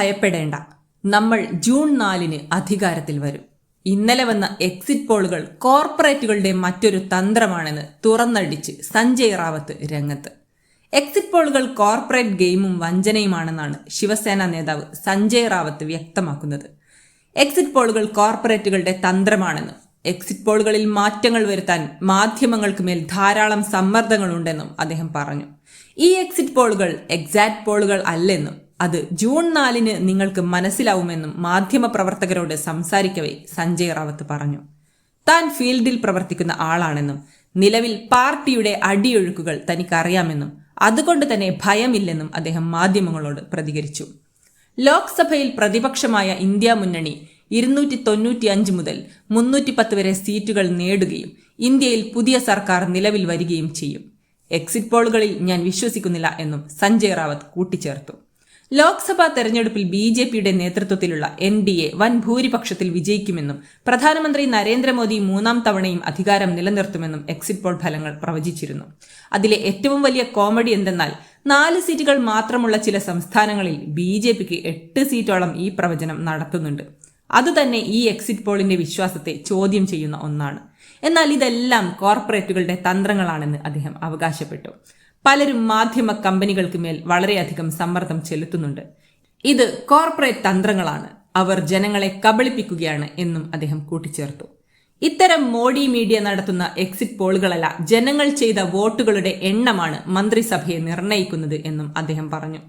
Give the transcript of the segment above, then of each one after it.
ഭയപ്പെടേണ്ട. നമ്മൾ ജൂൺ നാലിന് അധികാരത്തിൽ വരും. ഇന്നലെ വന്ന എക്സിറ്റ് പോളുകൾ കോർപ്പറേറ്റുകളുടെ മറ്റൊരു തന്ത്രമാണെന്ന് തുറന്നടിച്ച് സഞ്ജയ് റാവത്ത് രംഗത്ത്. എക്സിറ്റ് പോളുകൾ കോർപ്പറേറ്റ് ഗെയിമും വഞ്ചനയുമാണെന്നാണ് ശിവസേന നേതാവ് സഞ്ജയ് റാവത്ത് വ്യക്തമാക്കുന്നത്. എക്സിറ്റ് പോളുകൾ കോർപ്പറേറ്റുകളുടെ തന്ത്രമാണെന്നും എക്സിറ്റ് പോളുകളിൽ മാറ്റങ്ങൾ വരുത്താൻ മാധ്യമങ്ങൾക്ക് മേൽ ധാരാളം സമ്മർദ്ദങ്ങളുണ്ടെന്നും അദ്ദേഹം പറഞ്ഞു. ഈ എക്സിറ്റ് പോളുകൾ എക്സാക്ട് പോളുകൾ അല്ലെന്നും അത് ജൂൺ നാലിന് നിങ്ങൾക്ക് മനസ്സിലാവുമെന്നും മാധ്യമപ്രവർത്തകരോട് സംസാരിക്കവേ സഞ്ജയ് റാവത്ത് പറഞ്ഞു. താൻ ഫീൽഡിൽ പ്രവർത്തിക്കുന്ന ആളാണെന്നും നിലവിൽ പാർട്ടിയുടെ അടിയൊഴുക്കുകൾ തനിക്കറിയാമെന്നും അതുകൊണ്ട് തന്നെ ഭയമില്ലെന്നും അദ്ദേഹം മാധ്യമങ്ങളോട് പ്രതികരിച്ചു. ലോക്സഭയിൽ പ്രതിപക്ഷമായ ഇന്ത്യ മുന്നണി ഇരുന്നൂറ്റി തൊണ്ണൂറ്റി അഞ്ച് മുതൽ മുന്നൂറ്റി പത്ത് വരെ സീറ്റുകൾ നേടുകയും ഇന്ത്യയിൽ പുതിയ സർക്കാർ നിലവിൽ വരികയും ചെയ്യും. എക്സിറ്റ് പോളുകളിൽ ഞാൻ വിശ്വസിക്കുന്നില്ല എന്നും സഞ്ജയ് റാവത്ത് കൂട്ടിച്ചേർത്തു. ലോക്സഭാ തെരഞ്ഞെടുപ്പിൽ ബി ജെ പിയുടെ നേതൃത്വത്തിലുള്ള എൻ ഡി എ വൻ ഭൂരിപക്ഷത്തിൽ വിജയിക്കുമെന്നും പ്രധാനമന്ത്രി നരേന്ദ്രമോദി മൂന്നാം തവണയും അധികാരം നിലനിർത്തുമെന്നും എക്സിറ്റ് പോൾ ഫലങ്ങൾ പ്രവചിച്ചിരുന്നു. അതിലെ ഏറ്റവും വലിയ കോമഡി എന്തെന്നാൽ നാല് സീറ്റുകൾ മാത്രമുള്ള ചില സംസ്ഥാനങ്ങളിൽ ബി ജെ പിക്ക് എട്ട് സീറ്റോളം ഈ പ്രവചനം നടത്തുന്നുണ്ട്. അതുതന്നെ ഈ എക്സിറ്റ് പോളിന്റെ വിശ്വാസത്തെ ചോദ്യം ചെയ്യുന്ന ഒന്നാണ്. എന്നാൽ ഇതെല്ലാം കോർപ്പറേറ്റുകളുടെ തന്ത്രങ്ങളാണെന്ന് അദ്ദേഹം അവകാശപ്പെട്ടു. പലരും മാധ്യമ കമ്പനികൾക്ക് മേൽ വളരെയധികം സമ്മർദ്ദം ചെലുത്തുന്നുണ്ട്. ഇത് കോർപ്പറേറ്റ് തന്ത്രങ്ങളാണ്. അവർ ജനങ്ങളെ കബളിപ്പിക്കുകയാണ് എന്നും അദ്ദേഹം കൂട്ടിച്ചേർത്തു. ഇത്തരം മോഡി മീഡിയ നടത്തുന്ന എക്സിറ്റ് പോളുകളല്ല ജനങ്ങൾ ചെയ്ത വോട്ടുകളുടെ എണ്ണമാണ് മന്ത്രിസഭയെ നിർണയിക്കുന്നത് എന്നും അദ്ദേഹം പറഞ്ഞു.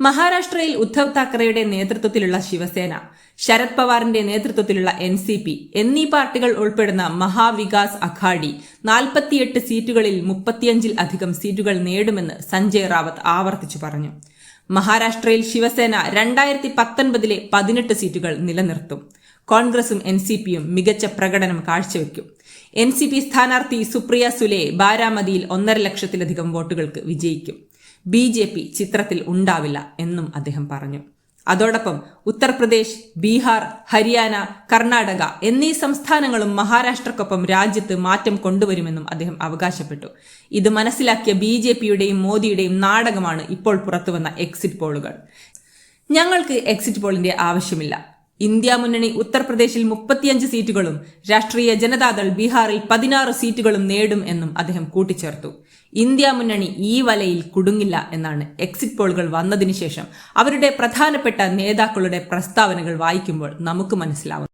മഹാരാഷ്ട്രയിൽ ഉദ്ധവ് താക്കറെയുടെ നേതൃത്വത്തിലുള്ള ശിവസേന ശരത് പവാറിന്റെ നേതൃത്വത്തിലുള്ള എൻ സി പി എന്നീ പാർട്ടികൾ ഉൾപ്പെടുന്ന മഹാവികാസ് അഘാഡി നാൽപ്പത്തിയെട്ട് സീറ്റുകളിൽ മുപ്പത്തിയഞ്ചിൽ അധികം സീറ്റുകൾ നേടുമെന്ന് സഞ്ജയ് റാവത്ത് ആവർത്തിച്ചു പറഞ്ഞു. മഹാരാഷ്ട്രയിൽ ശിവസേന രണ്ടായിരത്തി പത്തൊൻപതിലെ പതിനെട്ട് സീറ്റുകൾ നിലനിർത്തും. കോൺഗ്രസും എൻ സി പിയും മികച്ച പ്രകടനം കാഴ്ചവെക്കും. എൻ സി പി സ്ഥാനാർത്ഥി സുപ്രിയ സുലെ ബാരാമതിയിൽ ഒന്നര ലക്ഷത്തിലധികം വോട്ടുകൾക്ക് വിജയിക്കും. ബി ജെ പി ചിത്രത്തിൽ ഉണ്ടാവില്ല എന്നും അദ്ദേഹം പറഞ്ഞു. അതോടൊപ്പം ഉത്തർപ്രദേശ് ബീഹാർ ഹരിയാന കർണാടക എന്നീ സംസ്ഥാനങ്ങളും മഹാരാഷ്ട്രക്കൊപ്പം രാജ്യത്ത് മാറ്റം കൊണ്ടുവരുമെന്നും അദ്ദേഹം അവകാശപ്പെട്ടു. ഇത് മനസ്സിലാക്കിയ ബി ജെ പിയുടെയും മോദിയുടെയും നാടകമാണ് ഇപ്പോൾ പുറത്തുവന്ന എക്സിറ്റ് പോളുകൾ. ഞങ്ങൾക്ക് എക്സിറ്റ് പോളിന്റെ ആവശ്യമില്ല. ഇന്ത്യ മുന്നണി ഉത്തർപ്രദേശിൽ മുപ്പത്തിയഞ്ച് സീറ്റുകളും രാഷ്ട്രീയ ജനതാദൾ ബീഹാറിൽ പതിനാറ് സീറ്റുകളും നേടും എന്നും അദ്ദേഹം കൂട്ടിച്ചേർത്തു. ഇന്ത്യ മുന്നണി ഈ വലയിൽ കുടുങ്ങില്ല എന്നാണ് എക്സിറ്റ് പോളുകൾ വന്നതിനുശേഷം അവരുടെ പ്രധാനപ്പെട്ട നേതാക്കളുടെ പ്രസ്താവനകൾ വായിക്കുമ്പോൾ നമുക്ക് മനസ്സിലാവും